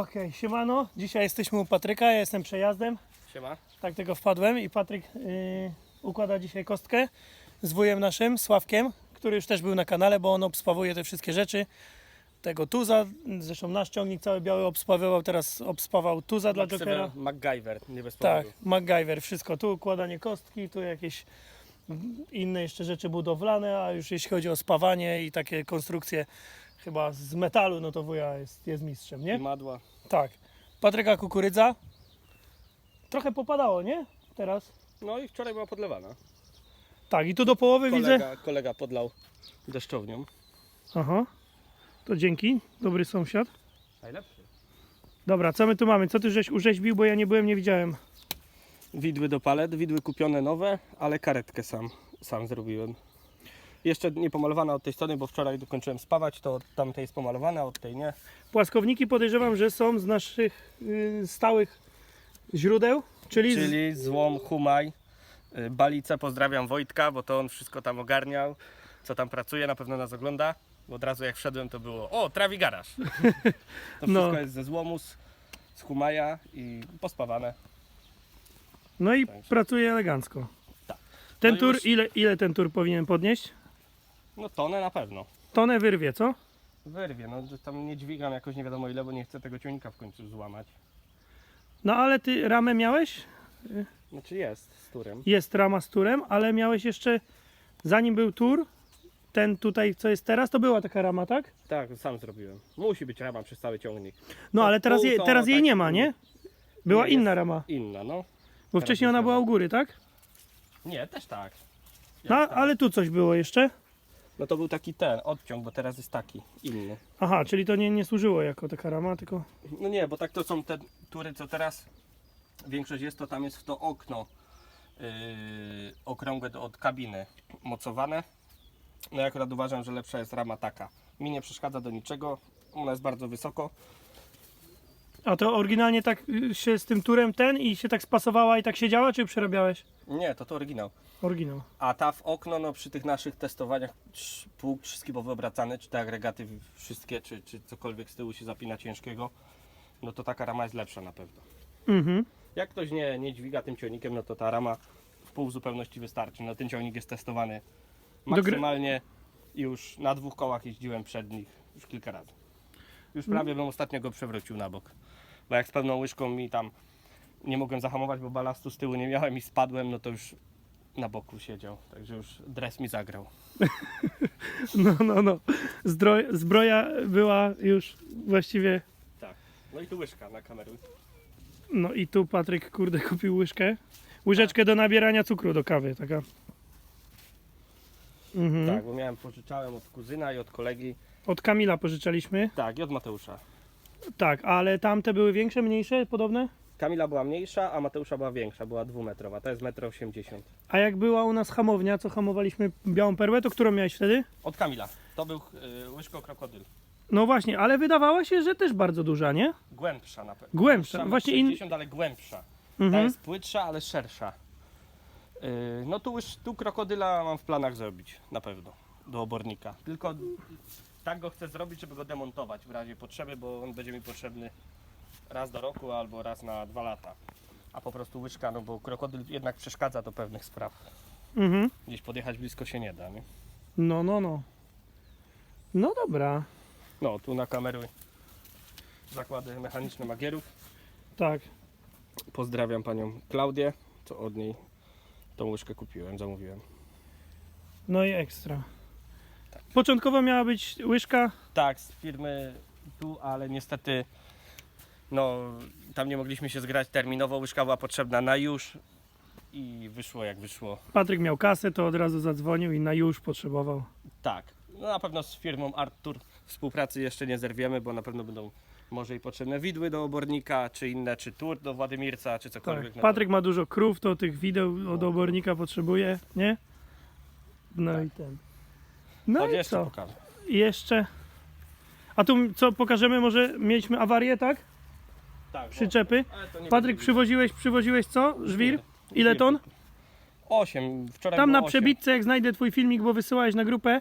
Okej, siemano. Dzisiaj jesteśmy u Patryka, ja jestem przejazdem. Siema. Tak tego wpadłem i Patryk yy, układa dzisiaj kostkę z wujem naszym, Sławkiem, który już też był na kanale, bo on obspawuje te wszystkie rzeczy. Tego tuza, zresztą nasz ciągnik cały biały obspawywał, teraz obspawał tuza dla Jokera. MacGyver, nie bez Tak, powodu. MacGyver, wszystko. Tu układanie kostki, tu jakieś inne jeszcze rzeczy budowlane, a już jeśli chodzi o spawanie i takie konstrukcje chyba z metalu, no to wuja jest, jest mistrzem, nie? I madła. Tak. Patryka Kukurydza. Trochę popadało, nie? Teraz. No i wczoraj była podlewana. Tak, i tu do połowy widzę. Kolega, kolega podlał deszczownią. Aha. To dzięki, dobry sąsiad. Najlepszy. Dobra, co my tu mamy? Co ty żeś urzeźbił, bo ja nie byłem, nie widziałem. Widły do palet, widły kupione nowe, ale karetkę sam, sam zrobiłem. Jeszcze nie pomalowana od tej strony, bo wczoraj dokończyłem spawać, to od tamtej jest pomalowana, od tej nie. Płaskowniki podejrzewam, że są z naszych y, stałych źródeł, czyli, Czyli złom, humaj, y, balice, pozdrawiam Wojtka, bo to on wszystko tam ogarniał, co tam pracuje, na pewno nas ogląda. Bo od razu jak wszedłem to było, o, trawi garaż. To wszystko No. jest ze złomu, z, z humaja i pospawane. no i pracuje elegancko. Tak. Ten No i tur, już- ile, ile ten tur powinien podnieść? No tonę na pewno. Tonę wyrwie, co? Wyrwie, no że tam nie dźwigam jakoś nie wiadomo ile, bo nie chcę tego ciągnika w końcu złamać. No ale ty ramę miałeś? Znaczy jest z turem. Jest rama z turem, ale miałeś jeszcze, zanim był tur, ten tutaj, co jest teraz, to była taka rama, tak? Tak, sam zrobiłem. Musi być rama przez cały ciągnik. No To ale teraz, je, teraz jej nie ma, nie? Była Nie, inna jest rama, Inna, no. bo wcześniej ona była u góry, tak? Nie, też tak. No Jak tak. ale tu coś było jeszcze. No to był taki ten, odciąg, bo teraz jest taki, inny. Aha, czyli to nie, nie służyło jako taka rama, tylko... No nie, bo tak to są te tury, co teraz większość jest, to tam jest w to okno yy, okrągłe od kabiny mocowane. No ja akurat uważam, że lepsza jest rama taka. Mi nie przeszkadza do niczego, ona jest bardzo wysoko. A to oryginalnie tak y, się z tym turem ten i się tak spasowała i tak siedziała, czy przerabiałeś? Nie, to to oryginał. Oryginał. A ta w okno, no przy tych naszych testowaniach, trz- pług trzyskibowy obracany, czy te agregaty wszystkie, czy, czy cokolwiek z tyłu się zapina ciężkiego, no to taka rama jest lepsza na pewno. Mhm. Jak ktoś nie, nie dźwiga tym ciągnikiem, no to ta rama w pół zupełności wystarczy. No ten ciągnik jest testowany gry- maksymalnie już na dwóch kołach jeździłem przednich już kilka razy. Już prawie bym ostatnio go przewrócił na bok. Bo jak z pełną łyżką mi tam nie mogłem zahamować, bo balastu z tyłu nie miałem i spadłem, no to już na boku siedział. Także już dres mi zagrał. No, no, no. Zdroj, zbroja była już właściwie... Tak. No i tu łyżka na kamerę. No i tu Patryk, kurde, kupił łyżkę. Łyżeczkę do nabierania cukru do kawy, taka. Mhm. Tak, bo miałem, pożyczałem od kuzyna i od kolegi. Od Kamila pożyczaliśmy. Tak, i od Mateusza. Tak, ale tamte były większe, mniejsze, podobne? Kamila była mniejsza, a Mateusza była większa, była dwumetrowa. To jest 1,80 m. A jak była u nas hamownia, co hamowaliśmy białą perłę, to którą miałeś wtedy? Od Kamila. To był y, łyżko krokodyl. No właśnie, ale wydawała się, że też bardzo duża, nie? Głębsza na pewno. Głębsza, właśnie in- 60, ale głębsza. Ta Mhm. jest płytsza, ale szersza. Yy, no tu już tu krokodyla mam w planach zrobić, na pewno, do obornika. Tylko tak go chcę zrobić, żeby go demontować w razie potrzeby, bo on będzie mi potrzebny raz do roku albo raz na dwa lata. A po prostu łyżka, no bo krokodyl jednak przeszkadza do pewnych spraw. Mhm. Gdzieś podjechać blisko się nie da, nie? No, no, no. No dobra, No, tu na kamery zakłady mechaniczne Magierów. tak. Pozdrawiam panią Klaudię, co od niej tą łyżkę kupiłem, zamówiłem. No i ekstra. Początkowo miała być łyżka. Tak, z firmy tu, ale niestety no tam nie mogliśmy się zgrać terminowo, łyżka była potrzebna na już i wyszło jak wyszło. Patryk miał kasę, to od razu zadzwonił i na już potrzebował. Tak, no na pewno z firmą Artur współpracy jeszcze nie zerwiemy, bo na pewno będą może i potrzebne widły do obornika, czy inne, czy tur do Władimirca, czy cokolwiek. Tak. Patryk ma dużo krów, to tych wideł od obornika potrzebuje, nie? No i ten. No Chodź i jeszcze co? pokażę. Jeszcze. A tu co pokażemy? Może mieliśmy awarię, tak? Tak, Przyczepy. ale to nie Patryk, będzie- przywoziłeś, przywoziłeś co? Żwir? Ile ton? 8, wczoraj Tam było na 8. przebitce, jak znajdę twój filmik, bo wysyłałeś na grupę,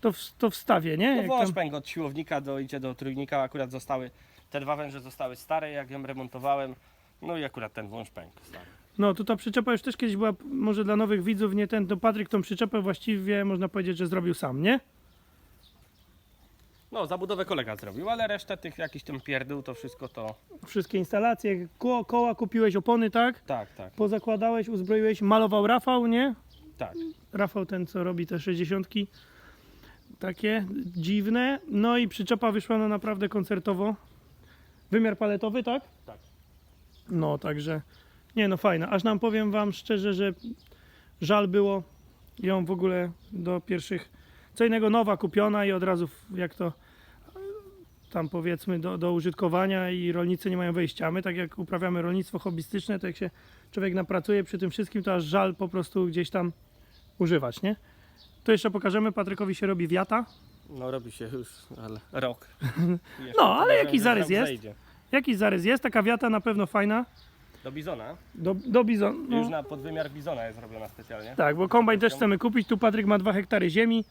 to, w, to wstawię, nie? No Jak tam... pęk od siłownika do, idzie do trójnika, akurat zostały Te dwa węże zostały stare, jak ją remontowałem. No i akurat ten wąż pękł stary. No to ta przyczepa już też kiedyś była, może dla nowych widzów, nie ten, to Patryk tą przyczepę właściwie można powiedzieć, że zrobił sam, nie? No, zabudowę kolega zrobił, ale resztę tych jakiś tam pierdół, to wszystko to... Wszystkie instalacje, ko koła kupiłeś, opony, tak? Tak, tak, Pozakładałeś, uzbroiłeś, malował Rafał, nie? tak. Rafał ten, co robi te 60 takie dziwne. No i przyczepa wyszła no naprawdę koncertowo. Wymiar paletowy, tak? Tak. No, także nie no fajna. Aż nam powiem wam szczerze, że żal było ją w ogóle do pierwszych co innego nowa kupiona i od razu jak to tam powiedzmy do, do użytkowania i rolnicy nie mają wyjścia. A my tak jak uprawiamy rolnictwo hobbystyczne, to jak się człowiek napracuje przy tym wszystkim, to aż żal po prostu gdzieś tam używać, nie? To jeszcze pokażemy, Patrykowi się robi wiata. No robi się już, ale rok. No, ale jakiś zarys jest. zejdzie. Jakiś zarys jest, taka wiata na pewno fajna. Do bizona. Do, do bizon. No. Już na podwymiar bizona jest robiona specjalnie. Tak, bo kombajn też chcemy kupić. Tu Patryk ma 2 hektary ziemi.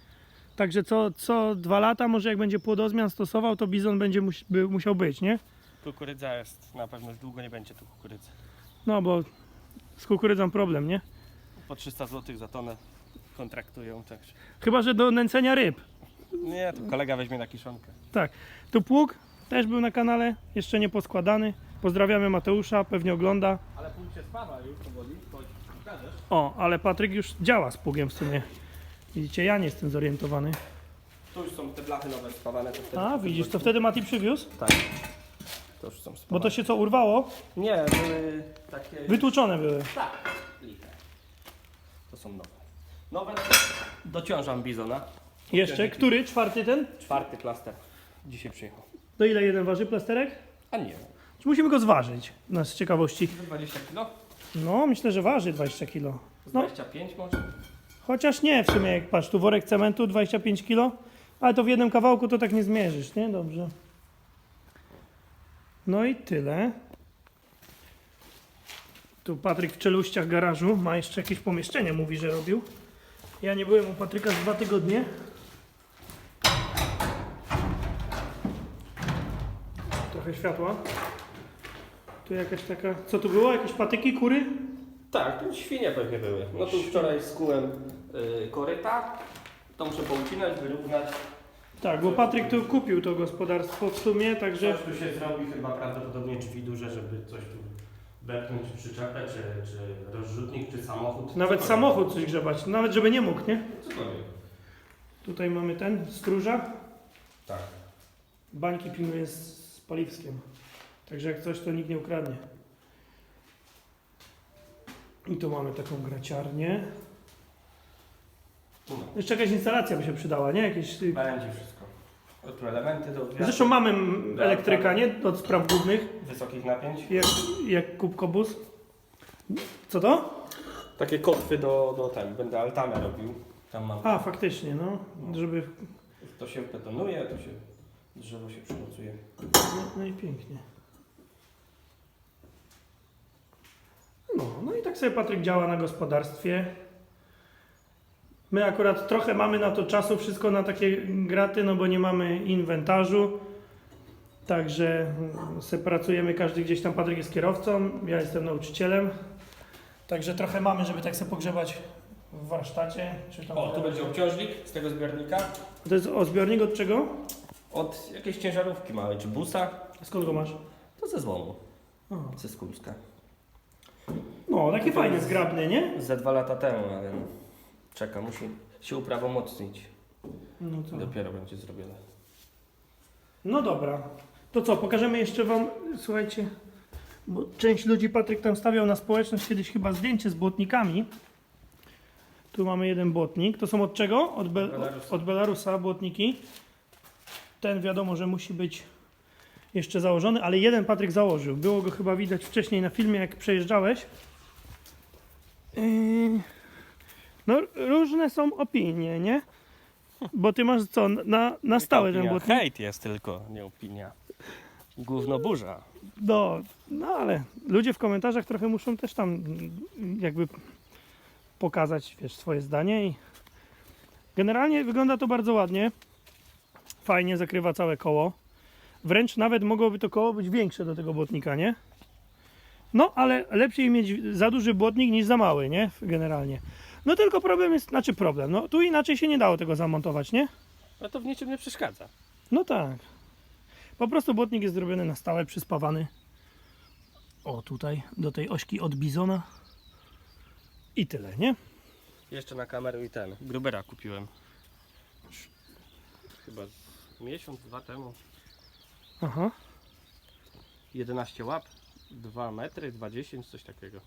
Także co, co dwa lata, może jak będzie płodozmian stosował, to bizon będzie mus, by, musiał być, nie? Kukurydza jest, na pewno już długo nie będzie tu kukurydzy. No bo z kukurydzą problem, nie? Po 300 zł za tonę kontraktują, także... Chyba, że do nęcenia ryb. Nie, to kolega weźmie na kiszonkę. Tak. Tu pług też był na kanale, jeszcze nie poskładany. Pozdrawiamy Mateusza, pewnie ogląda. Ale pół się spawa już powoli, chodź, pokażesz? O, ale Patryk już działa z pługiem w sumie. Widzicie, ja nie jestem zorientowany. Tu już są te blachy nowe spawane. To wtedy A, widzisz, to wtedy Mati przywiózł? Tak. To już są spawane. Bo to się co, urwało? Nie, były takie... Wytłuczone były. Tak, liche. To są nowe. Nowe dociążam bizona. Jeszcze, który? Czwarty ten? Czwarty plaster. Dzisiaj przyjechał. To ile jeden waży plasterek? A nie, Czy musimy go zważyć? No, z ciekawości. 20 kg? No, myślę, że waży 20 kg. No. 25 może? Chociaż nie, w sumie jak patrz, tu worek cementu 25 kg, ale to w jednym kawałku to tak nie zmierzysz, nie? Dobrze. No i tyle. Tu Patryk w czeluściach garażu ma jeszcze jakieś pomieszczenie, mówi, że robił. Ja nie byłem u Patryka z dwa tygodnie. Trochę światła. Tu jakaś taka, co tu było? Jakieś patyki, kury? Tak, tu świnie pewnie były. No tu wczoraj skułem y, koryta. To muszę poucinać, wyrównać. Tak, bo Patryk tu kupił to gospodarstwo w sumie, także Coś tu się zrobi, chyba prawdopodobnie drzwi duże, żeby coś tu wepchnąć, czy przyczepę, czy, czy rozrzutnik, czy samochód. nawet Cokolwiek. samochód coś grzebać, nawet żeby nie mógł, nie? Cokolwiek. Tutaj mamy ten, stróża, Tak. bańki pilnuje z, z paliwskiem, także jak coś to nikt nie ukradnie. I tu mamy taką graciarnię. No. Jeszcze jakaś instalacja by się przydała, nie? Jakieś... y, Będzie wszystko. Tu elementy do odwiatu, Zresztą mamy m, elektryka, nie? Od spraw głównych, wysokich napięć. jak, jak kubkobus. Co to? Takie kotwy do, do ten, będę altanę robił. Tam mam. A, faktycznie, no, żeby... To się betonuje, to się drzewo się przymocuje. No, no i pięknie. No, no i tak sobie Patryk działa na gospodarstwie. My akurat trochę mamy na to czasu, wszystko na takie graty, no bo nie mamy inwentarzu. Także mm, se pracujemy, każdy gdzieś tam, Patryk jest kierowcą, ja jestem nauczycielem. Także trochę mamy, żeby tak sobie pogrzebać w warsztacie. Czy tam O, tu będzie obciążnik z tego zbiornika. To jest o zbiornik od czego? Od jakiejś ciężarówki małej, czy busa. Skąd go masz? To ze złomu, O. ze Skulska. No, takie fajne, zgrabne, nie? Ze dwa lata temu, ale no, czeka, musi się uprawomocnić. No to... Dopiero będzie zrobione. No dobra. To co, pokażemy jeszcze Wam, słuchajcie, bo część ludzi Patryk tam stawiał na społeczność kiedyś chyba zdjęcie z błotnikami. Tu mamy jeden błotnik. To są od czego? Od, Be- Belarusa. od Belarusa błotniki. Ten wiadomo, że musi być jeszcze założony, ale jeden Patryk założył. Było go chyba widać wcześniej na filmie, jak przejeżdżałeś. Yy, No, różne są opinie, nie? Bo ty masz co, na, na stałe ten błotnik? Hejt jest tylko, nie opinia. Gówno burza. No, no ale ludzie w komentarzach trochę muszą też tam mm, jakby pokazać, wiesz, swoje zdanie i generalnie wygląda to bardzo ładnie. Fajnie zakrywa całe koło. Wręcz nawet mogłoby to koło być większe do tego błotnika, nie? No, ale lepiej mieć za duży błotnik niż za mały, nie? Generalnie. No tylko problem jest, znaczy problem, no tu inaczej się nie dało tego zamontować, nie? No to w niczym nie przeszkadza. No tak. Po prostu błotnik jest zrobiony na stałe, przyspawany. O, tutaj, do tej ośki od bizona. I tyle, nie? Jeszcze na kamerę i ten. Grubera kupiłem. Chyba miesiąc, dwa temu. Aha. 11 łap, 2 metry, 2,10, coś takiego.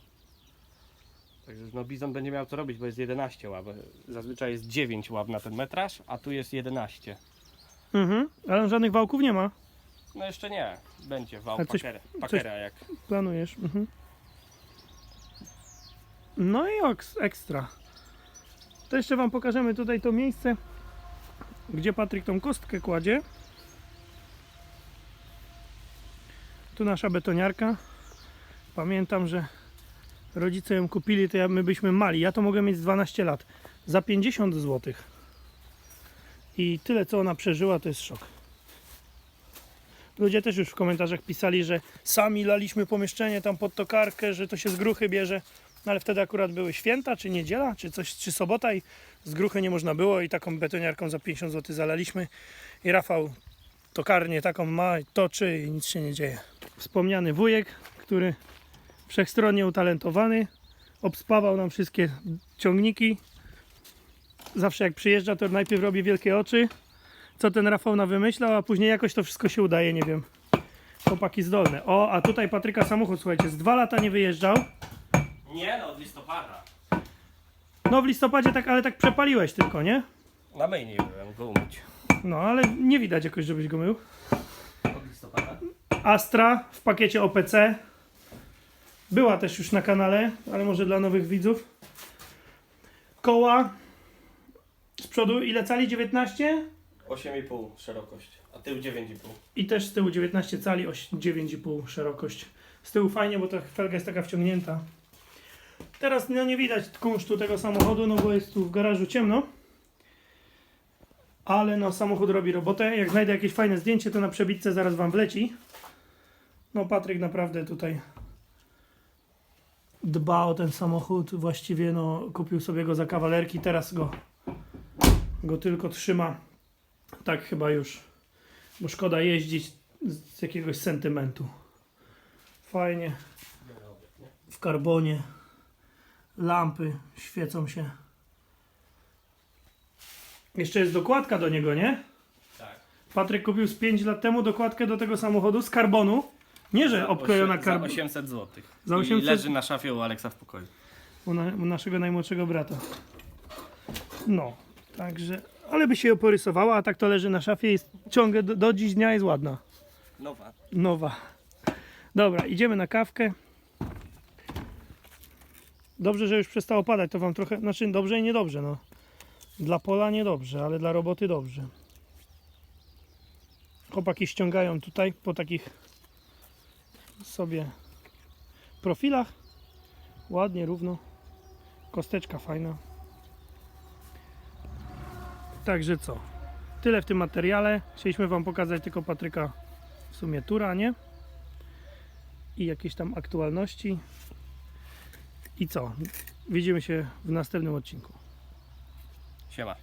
Także no bizon będzie miał co robić, bo jest 11 łap. Zazwyczaj jest 9 łap na ten metraż, a tu jest 11. Mhm. Ale żadnych wałków nie ma. No jeszcze nie, będzie wał A coś- pakera, pakera jak. Planujesz. Mhm. No i oks, ekstra. To jeszcze Wam pokażemy tutaj to miejsce, gdzie Patryk tą kostkę kładzie. Tu nasza betoniarka. Pamiętam, że rodzice ją kupili, to ja, my byśmy mali. Ja to mogę mieć z 12 lat. Za 50 zł. I tyle, co ona przeżyła, to jest szok. Ludzie też już w komentarzach pisali, że sami laliśmy pomieszczenie tam pod tokarkę, że to się z gruchy bierze. No ale wtedy akurat były święta, czy niedziela, czy coś, czy sobota i z gruchy nie można było i taką betoniarką za 50 zł zalaliśmy. I Rafał tokarnię taką ma, toczy i nic się nie dzieje. Wspomniany wujek, który wszechstronnie utalentowany, obspawał nam wszystkie ciągniki. Zawsze jak przyjeżdża, to najpierw robi wielkie oczy, co ten Rafał na wymyślał, a później jakoś to wszystko się udaje, nie wiem. Chłopaki zdolne. O, a tutaj Patryka samochód, słuchajcie, z dwa lata nie wyjeżdżał. Nie no, od listopada. No w listopadzie tak, ale tak przepaliłeś tylko, nie? Na myjni byłem go umyć. No, ale nie widać jakoś, żebyś go mył. Astra w pakiecie OPC. Była też już na kanale, ale może dla nowych widzów. Koła z przodu ile cali? 19? 8,5 szerokość, a tył 9,5. I też z tyłu 19 cali, oś- 9,5 szerokość. Z tyłu fajnie, bo ta felga jest taka wciągnięta. Teraz no, nie widać kunsztu tego samochodu, no bo jest tu w garażu ciemno. Ale no samochód robi robotę. Jak znajdę jakieś fajne zdjęcie, to na przebitce zaraz wam wleci. No Patryk naprawdę tutaj dba o ten samochód. Właściwie no kupił sobie go za kawalerki, teraz go, go tylko trzyma. Tak chyba już bo szkoda jeździć z jakiegoś sentymentu. Fajnie, w karbonie, lampy świecą się. Jeszcze jest dokładka do niego, nie? Tak. Patryk kupił z 5 lat temu dokładkę do tego samochodu z karbonu. Nie, że obklejona Za karbon. 800 zł. Za I 800 leży na szafie u Aleksa w pokoju. u, na, u naszego najmłodszego brata. No, także, ale by się ją porysowała, a tak to leży na szafie i ciągle do, do dziś dnia jest ładna. Nowa. Nowa. Dobra, idziemy na kawkę. Dobrze, że już przestało padać, to wam trochę, znaczy dobrze i niedobrze, no. Dla pola niedobrze, ale dla roboty dobrze. Chłopaki ściągają tutaj po takich sobie profilach. Ładnie, równo. Kosteczka fajna. Także co? Tyle w tym materiale. Chcieliśmy wam pokazać tylko Patryka w sumie tura, nie? I jakieś tam aktualności. I co? Widzimy się w następnym odcinku. Siema.